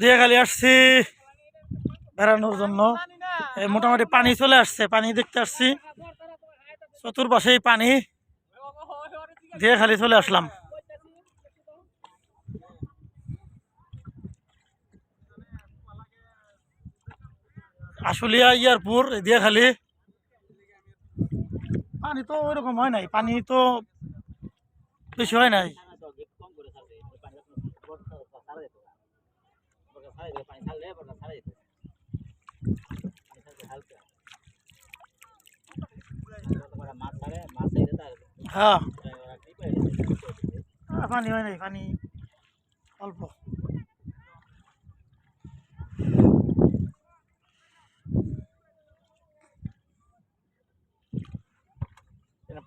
দিয়ে খালি আসছি বেড়ানোর জন্য। মোটামুটি পানি চলে আসছে, পানি দেখতে আসছি। চতুর্পাশেই পানি। দিয়ে খালি চলে আসলাম। আশুলিয়া, ইয়ারপুর দিয়ে খালি। পানি তো ওইরকম হয় নাই, পানি তো বেশি হয় নাই। হ্যাঁ। পানি হয় নাই পানি অল্প।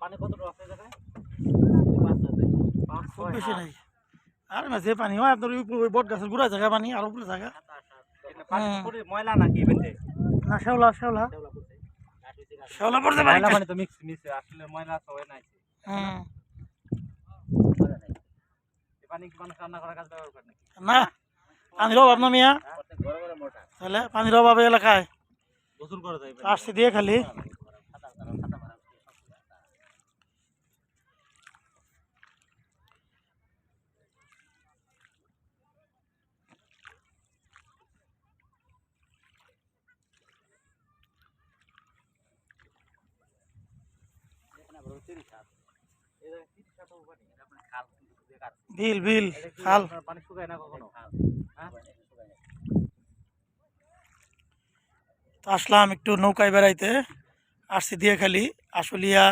পানি কতটুকু আছে খুব বেশি নাই। আর না যে পানি হয় আপনার ওই বট গাছের গুড়া জায়গা পানি আর উপরে জায়গা। পানি ময়লা নাকি না শেওলা শেওলা শেওলা পড়তে পারি ময়লা পানি তো মিক্স মিক্স আসলে ময়লা তো হয় নাই হুম পানি কি মানুষ রান্না করার কাজ ব্যবহার করে নাকি? না পানির অভাব না মিয়া। মোটা তাহলে পানির অভাবে এলাকায় গোসল করে দেয় আসছে দিয়ে খালি। বিল বিল খাল। পানি শুকায় না কখনো? হ্যাঁ? আসলাম একটু নৌকায় বেড়াইতে। আসছি দিয়ে খালি আশুলিয়া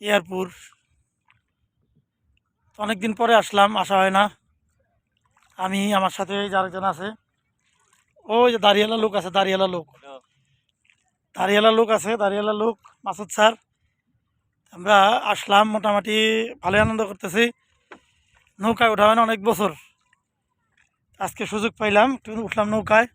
এয়ারপুর। তো অনেকদিন পরে আসলাম আসা হয় না। আমি আমার সাথে এই যে আছে। ওই যে দাঁড়িয়ালা লোক আছে দাঁড়িয়ালা লোক। দাঁড়িয়ালা লোক আছে দাঁড়িয়ালা লোক মাসুদ স্যার। আমরা আসলাম মোটামুটি ভালোই আনন্দ করতেছি। নৌকায় উঠাবেন হয় না অনেক বছর। আজকে সুযোগ পাইলাম উঠলাম নৌকায়।